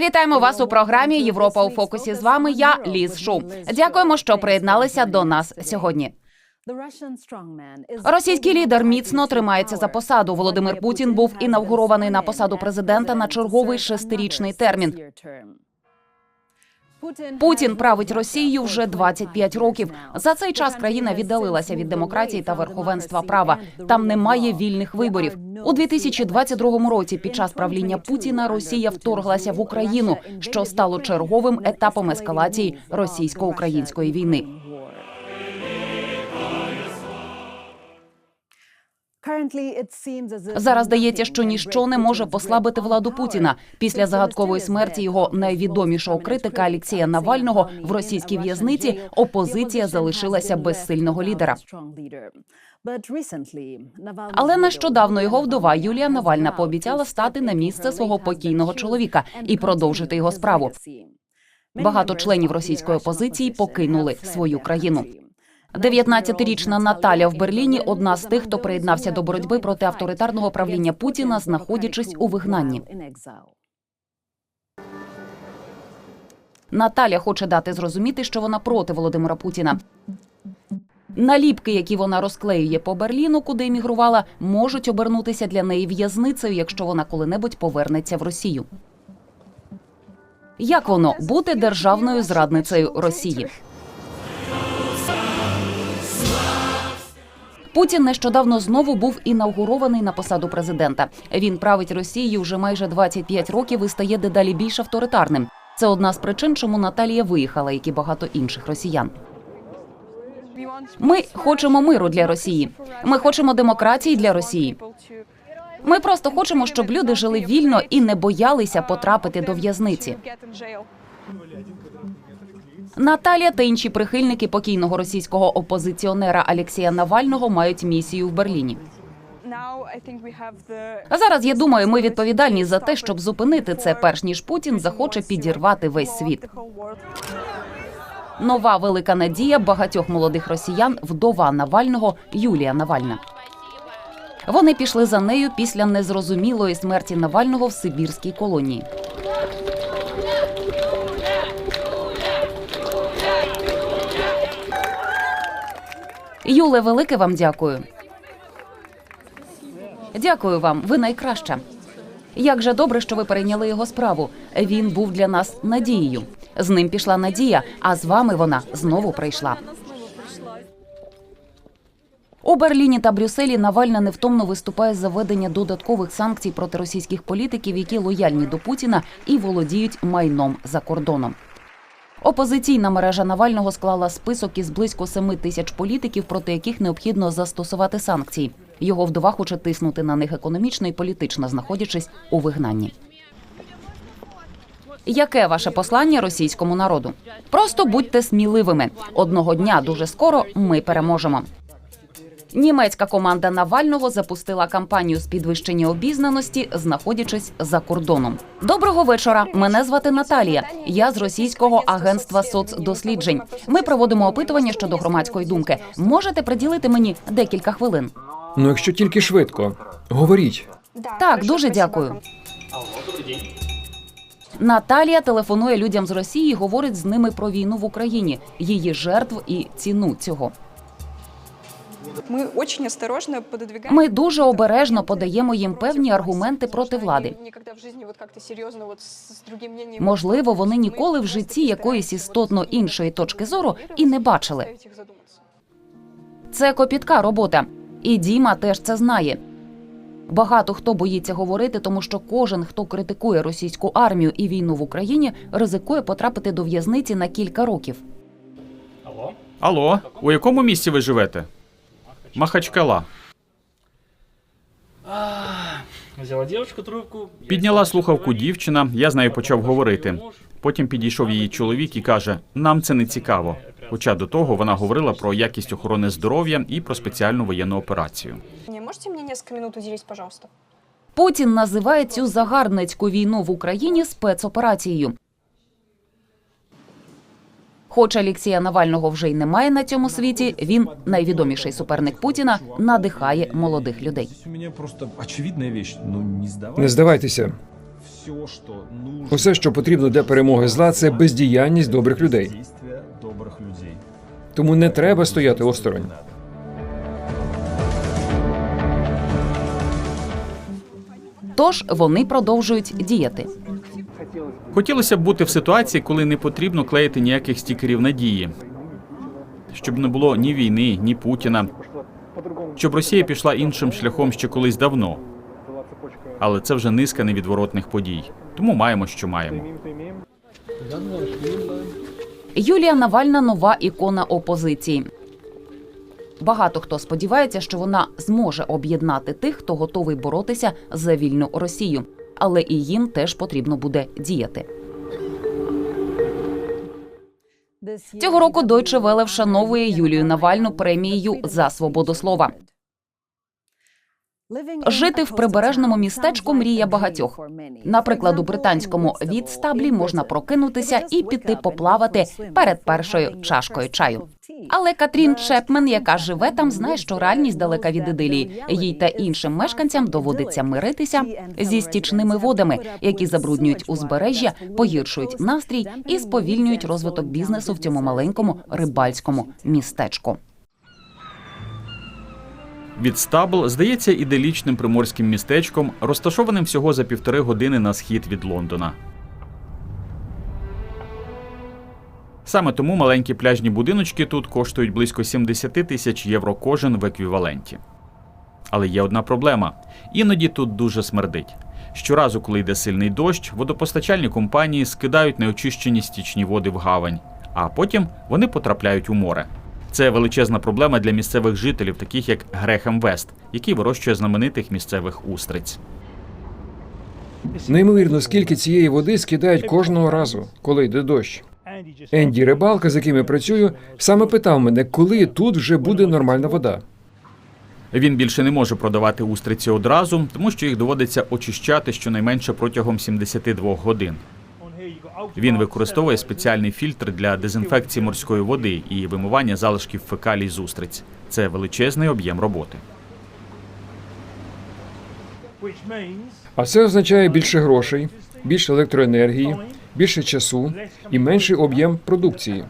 Вітаємо вас у програмі Європа у фокусі. З вами я Ліз Шу. Дякуємо, що приєдналися до нас сьогодні. Російський лідер міцно тримається за посаду. Володимир Путін був інавгурований на посаду президента на черговий шестирічний термін. Путін править Росією вже 25 років. За цей час країна віддалилася від демократії та верховенства права. Там немає вільних виборів. У 2022 році, під час правління Путіна, Росія вторглася в Україну, що стало черговим етапом ескалації російсько-української війни. Зараз здається, що ніщо не може послабити владу Путіна. Після загадкової смерті його найвідомішого критика Алексія Навального в російській в'язниці опозиція залишилася без сильного лідера. Але нещодавно його вдова Юлія Навальна пообіцяла стати на місце свого покійного чоловіка і продовжити його справу. Багато членів російської опозиції покинули свою країну. 19-річна Наталя в Берліні одна з тих, хто приєднався до боротьби проти авторитарного правління Путіна, знаходячись у вигнанні. Наталя хоче дати зрозуміти, що вона проти Володимира Путіна. Наліпки, які вона розклеює по Берліну, куди емігрувала, можуть обернутися для неї в'язницею, якщо вона коли-небудь повернеться в Росію. Як воно бути державною зрадницею Росії? Путін нещодавно знову був інаугурований на посаду президента. Він править Росією вже майже 25 років і стає дедалі більш авторитарним. Це одна з причин, чому Наталія виїхала, як і багато інших росіян. Ми хочемо миру для Росії. Ми хочемо демократії для Росії. Ми просто хочемо, щоб люди жили вільно і не боялися потрапити до в'язниці. Наталія та інші прихильники покійного російського опозиціонера Алексія Навального мають місію в Берліні. А зараз я думаю, ми відповідальні за те, щоб зупинити це, перш ніж Путін захоче підірвати весь світ. Нова велика надія багатьох молодих росіян вдова Навального Юлія Навальна. Вони пішли за нею після незрозумілої смерті Навального в Сибірській колонії. Юле, велике вам дякую. Дякую вам, ви найкраща. Як же добре, що ви перейняли його справу. Він був для нас надією. З ним пішла надія, а з вами вона знову прийшла. У Берліні та Брюсселі Навальна невтомно виступає за введення додаткових санкцій проти російських політиків, які лояльні до Путіна і володіють майном за кордоном. Опозиційна мережа Навального склала список із близько 7 тисяч політиків, проти яких необхідно застосувати санкції. Його вдова хоче тиснути на них економічно і політично, знаходячись у вигнанні. Яке ваше послання російському народу? Просто будьте сміливими. Одного дня дуже скоро ми переможемо. Німецька команда Навального запустила кампанію з підвищення обізнаності, знаходячись за кордоном. Доброго вечора. Мене звати Наталія. Я з російського агентства соцдосліджень. Ми проводимо опитування щодо громадської думки. Можете приділити мені декілька хвилин? Ну, якщо тільки швидко, говоріть. Так, дуже дякую. Наталія телефонує людям з Росії, і говорить з ними про війну в Україні, її жертв і ціну цього. Ми очень осторожно пододвигаем. Ми дуже обережно подаємо їм певні аргументи проти влади. Можливо, вони ніколи в житті якоїсь істотно іншої точки зору і не бачили. Це копітка робота. І Діма теж це знає. Багато хто боїться говорити, тому що кожен, хто критикує російську армію і війну в Україні, ризикує потрапити до в'язниці на кілька років. Алло, у якому місці ви живете? Махачкала. Взяла девочку трубку. Підняла слухавку дівчина, я з нею почав говорити. Потім підійшов її чоловік і каже: нам це не цікаво. Хоча до того вона говорила про якість охорони здоров'я і про спеціальну воєнну операцію. Не можете мені несколько минут уделить, пожалуйста? Путін називає цю загарбницьку війну в Україні спецоперацією. Хоч Алексія Навального вже й немає на цьому світі, він найвідоміший суперник Путіна, надихає молодих людей. Просто очевидная вещь, ну не здавайтеся. все, что. Усе, що потрібно для перемоги зла, це бездіяльність добрих людей. Тому не треба стояти осторонь. Тож вони продовжують діяти. Хотілося б бути в ситуації, коли не потрібно клеїти ніяких стікерів надії, щоб не було ні війни, ні Путіна, щоб Росія пішла іншим шляхом ще колись давно. Але це вже низка невідворотних подій. Тому маємо, що маємо. Юлія Навальна нова ікона опозиції. Багато хто сподівається, що вона зможе об'єднати тих, хто готовий боротися за вільну Росію, але і їм теж потрібно буде діяти. Цього року Deutsche Welle вшановує Юлію Навальну премією за свободу слова. Жити в прибережному містечку мрія багатьох. Наприклад, у британському відстаблі можна прокинутися і піти поплавати перед першою чашкою чаю. Але Катрін Чепмен, яка живе там, знає, що реальність далека від ідилії. Їй та іншим мешканцям доводиться миритися зі стічними водами, які забруднюють узбережжя, погіршують настрій і сповільнюють розвиток бізнесу в цьому маленькому рибальському містечку. Відстабл здається іделічним приморським містечком, розташованим всього за півтори години на схід від Лондона. Саме тому маленькі пляжні будиночки тут коштують близько 70 тисяч євро кожен в еквіваленті. Але є одна проблема: іноді тут дуже смердить. Щоразу, коли йде сильний дощ, водопостачальні компанії скидають неочищені стічні води в гавань, а потім вони потрапляють у море. Це величезна проблема для місцевих жителів, таких як Грехем Вест, який вирощує знаменитих місцевих устриць. Неймовірно, скільки цієї води скидають кожного разу, коли йде дощ. Енді рибалка, з яким я працюю, саме питав мене, коли тут вже буде нормальна вода. Він більше не може продавати устриці одразу, тому що їх доводиться очищати щонайменше протягом 72 годин. Він використовує спеціальний фільтр для дезінфекції морської води і вимивання залишків фекалій з устриць. Це величезний об'єм роботи. А це означає більше грошей, більше електроенергії, більше часу і менший об'єм продукції.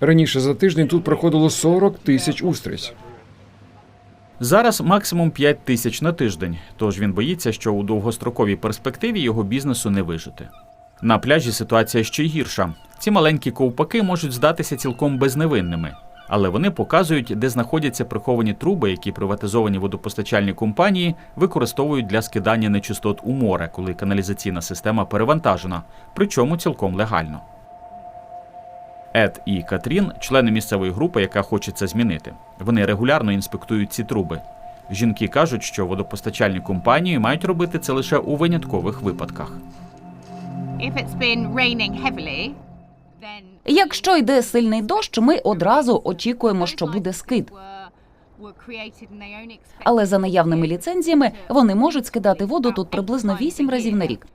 Раніше за тиждень тут проходило 40 тисяч устриць. Зараз максимум 5 тисяч на тиждень, тож він боїться, що у довгостроковій перспективі його бізнесу не вижити. На пляжі ситуація ще гірша. Ці маленькі ковпаки можуть здатися цілком безневинними, але вони показують, де знаходяться приховані труби, які приватизовані водопостачальні компанії використовують для скидання нечистот у море, коли каналізаційна система перевантажена, причому цілком легально. Ед і Катрін члени місцевої групи, яка хоче це змінити. Вони регулярно інспектують ці труби. Жінки кажуть, що водопостачальні компанії мають робити це лише у виняткових випадках. If it's been raining heavily, then Якщо йде сильний дощ, ми одразу очікуємо, що буде скид. Але за наявними ліцензіями вони можуть скидати воду тут приблизно 8 разів на рік.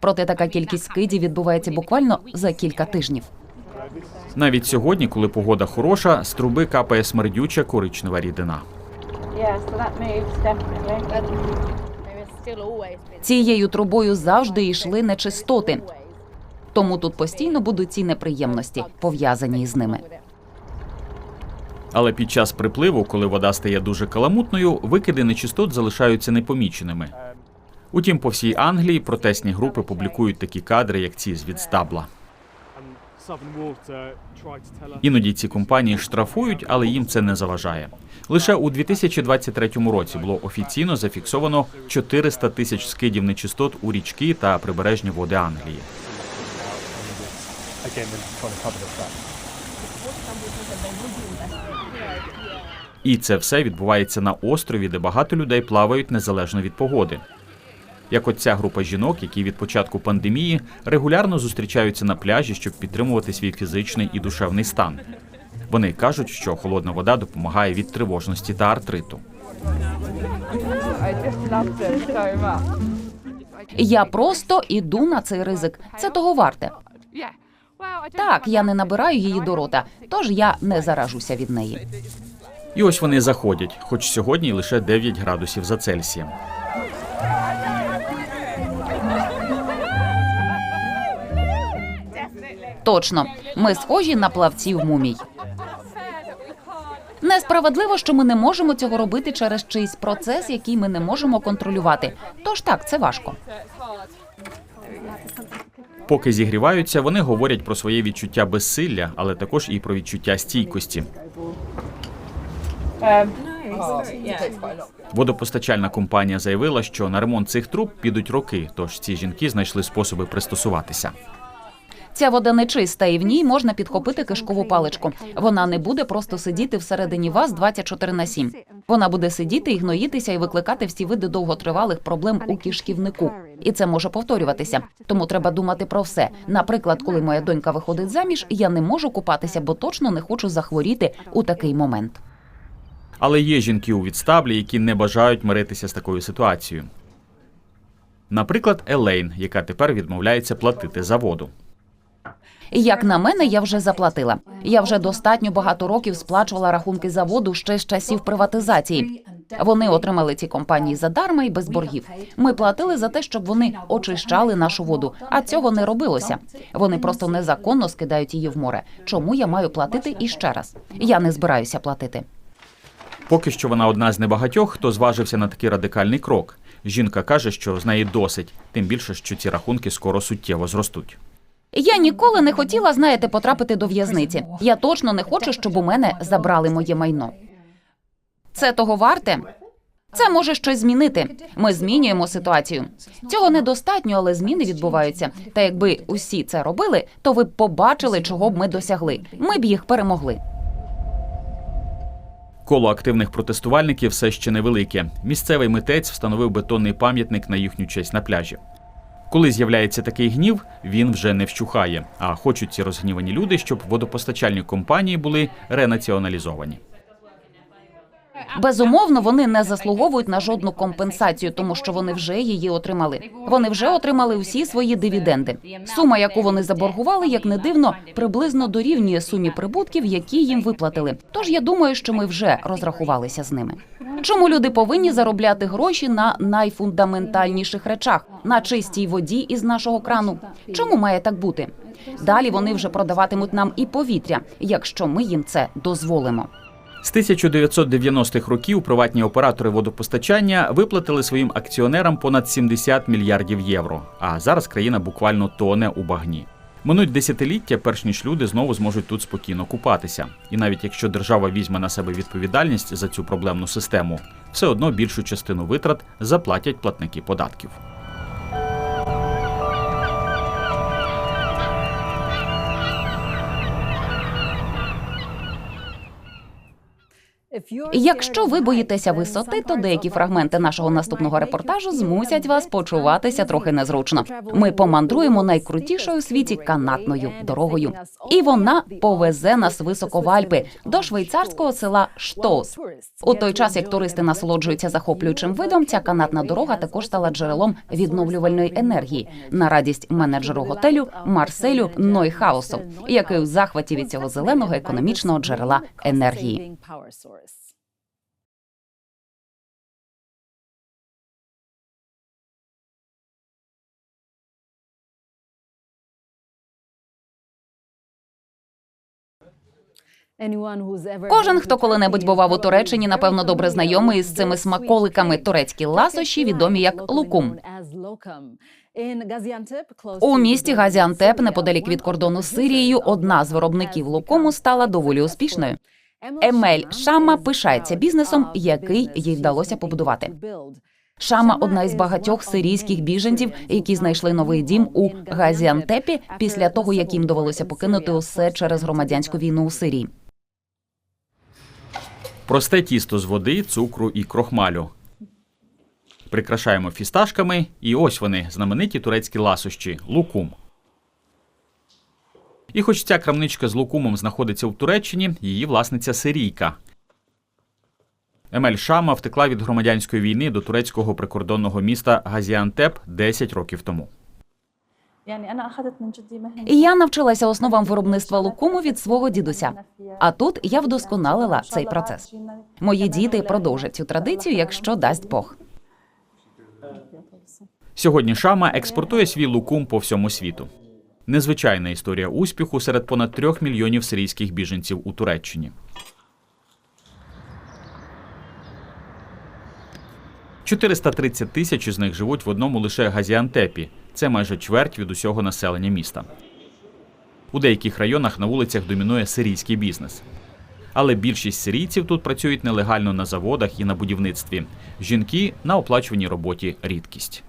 Проте така кількість скидів відбувається буквально за кілька тижнів. Навіть сьогодні, коли погода хороша, з труби капає смердюча коричнева рідина. Цією трубою завжди йшли нечистоти. Тому тут постійно будуть ці неприємності, пов'язані із ними. Але під час припливу, коли вода стає дуже каламутною, викиди нечистот залишаються непоміченими. Утім, по всій Англії протестні групи публікують такі кадри, як ці з відстабла. Іноді ці компанії штрафують, але їм це не заважає. Лише у 2023 році було офіційно зафіксовано 400 тисяч скидів нечистот у річки та прибережні води Англії. І це все відбувається на острові, де багато людей плавають незалежно від погоди. Як от ця група жінок, які від початку пандемії регулярно зустрічаються на пляжі, щоб підтримувати свій фізичний і душевний стан. Вони кажуть, що холодна вода допомагає від тривожності та артриту. Я просто іду на цей ризик. Це того варте. Так, я не набираю її до рота, тож я не заражуся від неї. І ось вони заходять, хоч сьогодні лише 9 градусів за Цельсієм. Точно, ми схожі на плавців мумій. Несправедливо, що ми не можемо цього робити через чийсь процес, який ми не можемо контролювати. Тож так, це важко. Поки зігріваються, вони говорять про своє відчуття безсилля, але також і про відчуття стійкості. Водопостачальна компанія заявила, що на ремонт цих труб підуть роки, тож ці жінки знайшли способи пристосуватися. Ця вода не чиста, і в ній можна підхопити кишкову паличку. Вона не буде просто сидіти всередині вас 24 на 7. Вона буде сидіти і гноїтися і викликати всі види довготривалих проблем у кишківнику. І це може повторюватися. Тому треба думати про все. Наприклад, коли моя донька виходить заміж, я не можу купатися, бо точно не хочу захворіти у такий момент. Але є жінки у відстаблі, які не бажають миритися з такою ситуацією. Наприклад, Елейн, яка тепер відмовляється платити за воду. Як на мене, я вже заплатила. Я вже достатньо багато років сплачувала рахунки за воду ще з часів приватизації. Вони отримали ці компанії задарма і без боргів. Ми платили за те, щоб вони очищали нашу воду, а цього не робилося. Вони просто незаконно скидають її в море. Чому я маю платити іще раз? Я не збираюся платити. Поки що вона одна з небагатьох, хто зважився на такий радикальний крок. Жінка каже, що з неї досить, тим більше, що ці рахунки скоро суттєво зростуть. Я ніколи не хотіла, знаєте, потрапити до в'язниці. Я точно не хочу, щоб у мене забрали моє майно. Це того варте? Це може щось змінити. Ми змінюємо ситуацію. Цього недостатньо, але зміни відбуваються. Та якби усі це робили, то ви б побачили, чого б ми досягли. Ми б їх перемогли. Коло активних протестувальників все ще невелике. Місцевий митець встановив бетонний пам'ятник на їхню честь на пляжі. Коли з'являється такий гнів, він вже не вщухає. А хочуть ці розгнівані люди, щоб водопостачальні компанії були ренаціоналізовані. Безумовно, вони не заслуговують на жодну компенсацію, тому що вони вже її отримали. Вони вже отримали усі свої дивіденди. Сума, яку вони заборгували, як не дивно, приблизно дорівнює сумі прибутків, які їм виплатили. Тож я думаю, що ми вже розрахувалися з ними. Чому люди повинні заробляти гроші на найфундаментальніших речах, на чистій воді із нашого крану? Чому має так бути? Далі вони вже продаватимуть нам і повітря, якщо ми їм це дозволимо. З 1990-х років приватні оператори водопостачання виплатили своїм акціонерам понад 70 мільярдів євро. А зараз країна буквально тоне у багні. Минуть десятиліття, перш ніж люди знову зможуть тут спокійно купатися. І навіть якщо держава візьме на себе відповідальність за цю проблемну систему, все одно більшу частину витрат заплатять платники податків. Якщо ви боїтеся висоти, то деякі фрагменти нашого наступного репортажу змусять вас почуватися трохи незручно. Ми помандруємо найкрутішою у світі канатною дорогою, і вона повезе нас високо в Альпи до швейцарського села Штоус. У той час, як туристи насолоджуються захоплюючим видом, ця канатна дорога також стала джерелом відновлювальної енергії на радість менеджеру готелю Марселю Нойхаусу, який у захваті від цього зеленого економічного джерела енергії. Кожен, хто коли-небудь бував у Туреччині, напевно, добре знайомий з цими смаколиками. Турецькі ласощі, відомі як лукум. У місті Газіантеп, неподалік від кордону з Сирією, одна з виробників лукуму стала доволі успішною. Емель Шама пишається бізнесом, який їй вдалося побудувати. Шама одна із багатьох сирійських біженців, які знайшли новий дім у Газіантепі після того, як їм довелося покинути усе через громадянську війну у Сирії. Просте тісто з води, цукру і крохмалю. Прикрашаємо фісташками, і ось вони, знамениті турецькі ласощі лукум. І хоч ця крамничка з лукумом знаходиться в Туреччині, її власниця сирійка. Емель Шама втекла від громадянської війни до турецького прикордонного міста Газіантеп 10 років тому. І я навчилася основам виробництва лукуму від свого дідуся. А тут я вдосконалила цей процес. Мої діти продовжать цю традицію, якщо дасть Бог. Сьогодні Шама експортує свій лукум по всьому світу. Незвичайна історія успіху серед понад трьох мільйонів сирійських біженців у Туреччині. 430 тисяч із них живуть в одному лише Газіантепі. Це майже чверть від усього населення міста. У деяких районах на вулицях домінує сирійський бізнес. Але більшість сирійців тут працюють нелегально на заводах і на будівництві. Жінки на оплачуваній роботі рідкість.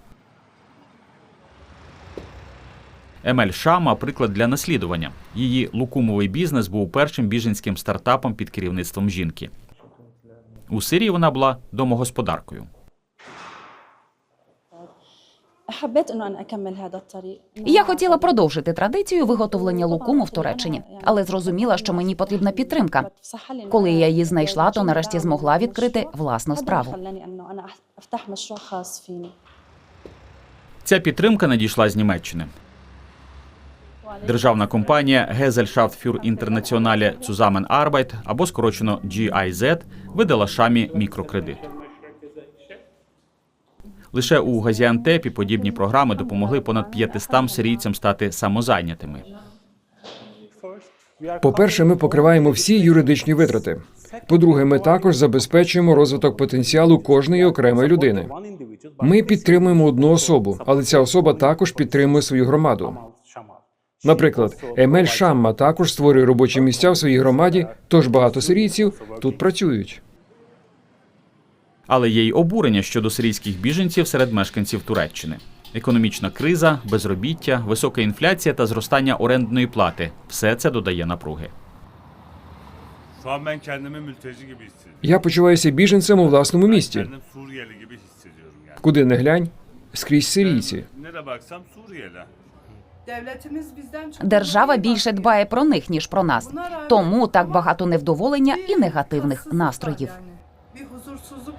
Емель Шама приклад для наслідування. Її лукумовий бізнес був першим біженським стартапом під керівництвом жінки. У Сирії вона була домогосподаркою. Я хотіла продовжити традицію виготовлення лукуму в Туреччині, але зрозуміла, що мені потрібна підтримка. Коли я її знайшла, то нарешті змогла відкрити власну справу. Ця підтримка надійшла з Німеччини. Державна компанія Gesellschaft für Internationale Zusammenarbeit або скорочено GIZ, видала шамі мікрокредит. Лише у Газіантепі подібні програми допомогли понад 500 сирійцям стати самозайнятими. По-перше, ми покриваємо всі юридичні витрати. По-друге, ми також забезпечуємо розвиток потенціалу кожної окремої людини. Ми підтримуємо одну особу, але ця особа також підтримує свою громаду. Наприклад, Емель Шамма також створює робочі місця в своїй громаді, тож багато сирійців тут працюють. Але є й обурення щодо сирійських біженців серед мешканців Туреччини. Економічна криза, безробіття, висока інфляція та зростання орендної плати все це додає напруги. Я почуваюся біженцем у власному місті. Куди не глянь, скрізь сирійці. Держава більше дбає про них ніж про нас. Тому так багато невдоволення і негативних настроїв.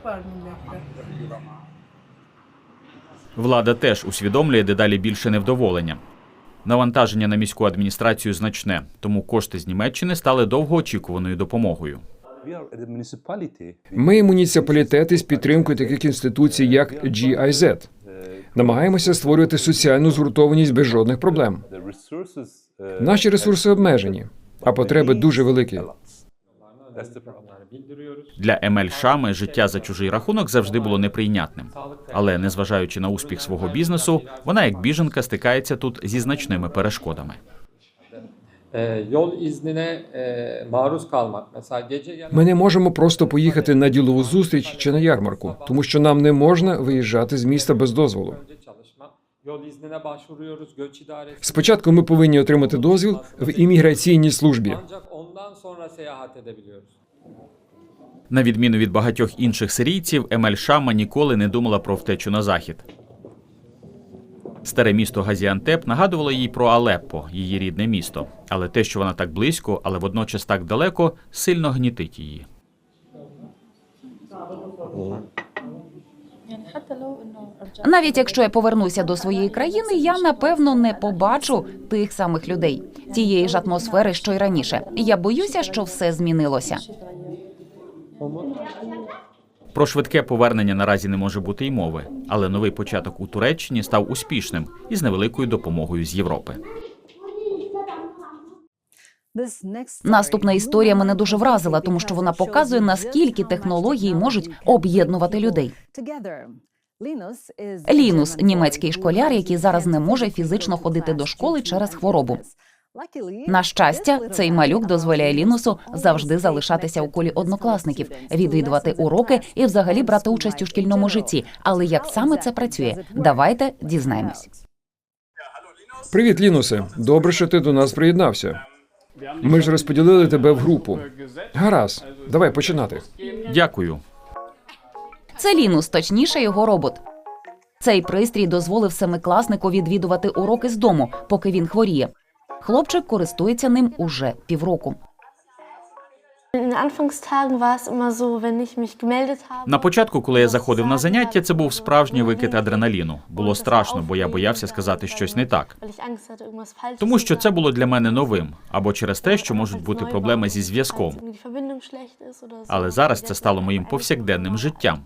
Var millette. Влада теж усвідомлює дедалі більше невдоволення. Навантаження на міську адміністрацію значне, тому кошти з Німеччини стали довгоочікуваною допомогою. Ми муніципалітети з підтримкою таких інституцій, як GIZ. Намагаємося створювати соціальну згуртованість без жодних проблем. Наші ресурси обмежені, а потреби дуже великі. Для Емель Шами життя за чужий рахунок завжди було неприйнятним. Але незважаючи на успіх свого бізнесу, вона як біженка стикається тут зі значними перешкодами. Mesela gece gel- Ми не можемо просто поїхати на ділову зустріч чи на ярмарку, тому що нам не можна виїжджати з міста без дозволу. Спочатку ми повинні отримати дозвіл в імміграційній службі. На відміну від багатьох інших сирійців, Емель Шама ніколи не думала про втечу на захід. Старе місто Газіантеп нагадувало їй про Алеппо, її рідне місто. Але те, що вона так близько, але водночас так далеко, сильно гнітить її. Навіть якщо я повернуся до своєї країни, я напевно не побачу тих самих людей, тієї ж атмосфери, що й раніше. Я боюся, що все змінилося. Про швидке повернення наразі не може бути й мови, але новий початок у Туреччині став успішним із невеликою допомогою з Європи. Наступна історія мене дуже вразила, тому що вона показує, наскільки технології можуть об'єднувати людей. Лінус німецький школяр, який зараз не може фізично ходити до школи через хворобу. На щастя, цей малюк дозволяє Лінусу завжди залишатися у колі однокласників, відвідувати уроки і взагалі брати участь у шкільному житті. Але як саме це працює? Давайте дізнаємось. Привіт, Лінусе. Добре, що ти до нас приєднався. Ми ж розподілили тебе в групу. Гаразд, давай починати. Дякую. Це Лінус, точніше його робот. Цей пристрій дозволив семикласнику відвідувати уроки з дому, поки він хворіє. Хлопчик користується ним уже півроку. На початку, коли я заходив на заняття, це був справжній викид адреналіну. Було страшно, бо я боявся сказати щось не так. Тому що це було для мене новим, або через те, що можуть бути проблеми зі зв'язком. Але зараз це стало моїм повсякденним життям.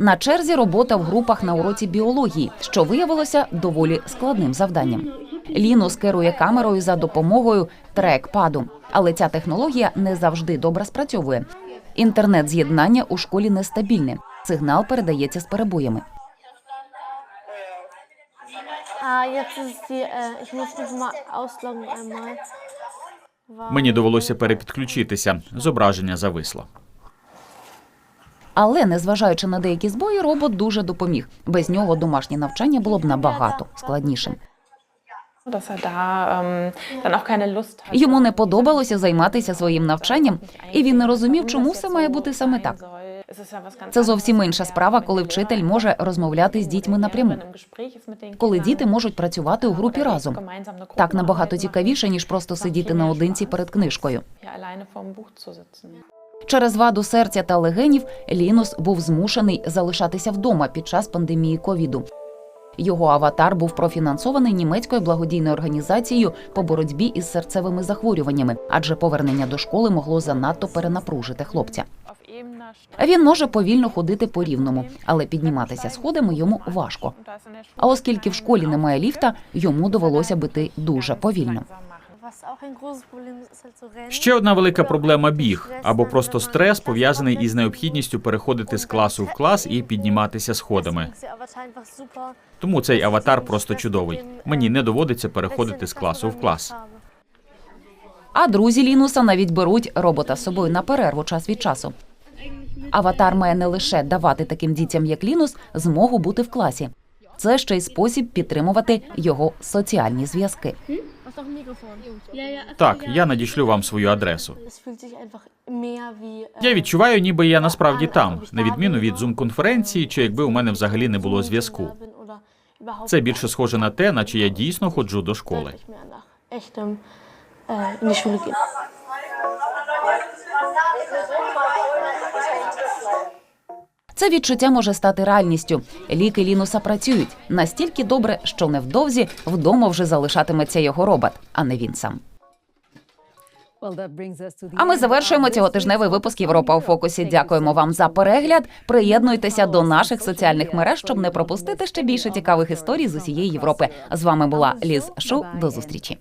На черзі робота в групах на уроці біології, що виявилося доволі складним завданням. Лінус керує камерою за допомогою трекпаду, але ця технологія не завжди добре спрацьовує. Інтернет-з'єднання у школі нестабільне. Сигнал передається з перебоями. Wow. Мені довелося перепідключитися. Зображення зависло. Але незважаючи на деякі збої, робот дуже допоміг. Без нього домашнє навчання було б набагато складнішим. er ähm. Йому не подобалося займатися своїм навчанням, і він не розумів, чому все має бути саме так. Це зовсім інша справа, коли вчитель може розмовляти з дітьми напряму. Коли діти можуть працювати у групі разом. Так набагато цікавіше, ніж просто сидіти наодинці перед книжкою. Через ваду серця та легенів Лінус був змушений залишатися вдома під час пандемії ковіду. Його аватар був профінансований німецькою благодійною організацією по боротьбі із серцевими захворюваннями, адже повернення до школи могло занадто перенапружити хлопця. Він може повільно ходити по рівному, але підніматися сходами йому важко. А оскільки в школі немає ліфта, йому довелося бити дуже повільно. Ще одна велика проблема біг або просто стрес пов'язаний із необхідністю переходити з класу в клас і підніматися сходами. Тому цей аватар просто чудовий. Мені не доводиться переходити з класу в клас. А друзі Лінуса навіть беруть робота з собою на перерву час від часу. Аватар має не лише давати таким дітям, як Лінус, змогу бути в класі. Це ще й спосіб підтримувати його соціальні зв'язки. Так, я надішлю вам свою адресу. Я відчуваю, ніби я насправді там, на відміну від зум-конференції, чи якби у мене взагалі не було зв'язку. Це більше схоже на те, наче я дійсно ходжу до школи. echtem äh, in die Schule gehen. Це відчуття може стати реальністю. Ліки Лінуса працюють настільки добре, що невдовзі вдома вже залишатиметься його робот, а не він сам. А ми завершуємо цьоготижневий випуск Європа у фокусі. Дякуємо вам за перегляд. Приєднуйтеся до наших соціальних мереж, щоб не пропустити ще більше цікавих історій з усієї Європи. З вами була Ліз Шу. До зустрічі.